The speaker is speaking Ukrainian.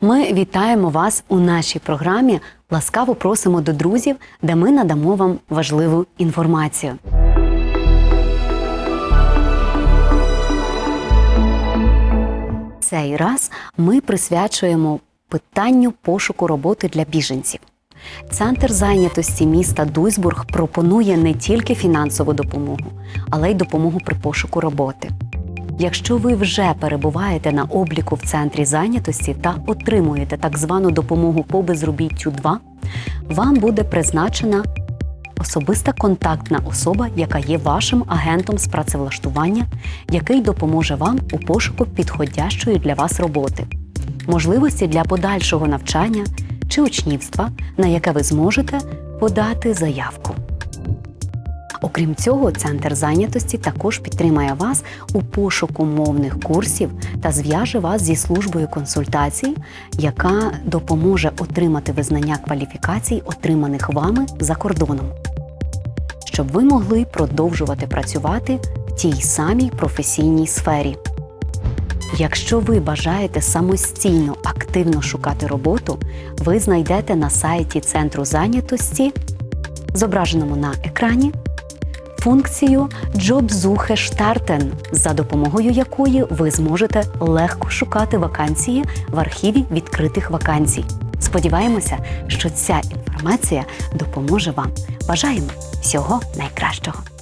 Ми вітаємо вас у нашій програмі. Ласкаво просимо до друзів, де ми надамо вам важливу інформацію. Цей раз ми присвячуємо питанню пошуку роботи для біженців. Центр зайнятості міста Дуйсбург пропонує не тільки фінансову допомогу, але й допомогу при пошуку роботи. Якщо ви вже перебуваєте на обліку в центрі зайнятості та отримуєте так звану допомогу по безробіттю 2, вам буде призначена особиста контактна особа, яка є вашим агентом з працевлаштування, який допоможе вам у пошуку підходящої для вас роботи, можливості для подальшого навчання чи учнівства, на яке ви зможете подати заявку. Окрім цього, центр зайнятості також підтримає вас у пошуку мовних курсів та зв'яже вас зі службою консультацій, яка допоможе отримати визнання кваліфікацій, отриманих вами за кордоном, щоб ви могли продовжувати працювати в тій самій професійній сфері. Якщо ви бажаєте самостійно активно шукати роботу, ви знайдете на сайті центру зайнятості, зображеному на екрані, функцію Jobsuche starten, за допомогою якої ви зможете легко шукати вакансії в архіві відкритих вакансій. Сподіваємося, що ця інформація допоможе вам. Бажаємо всього найкращого!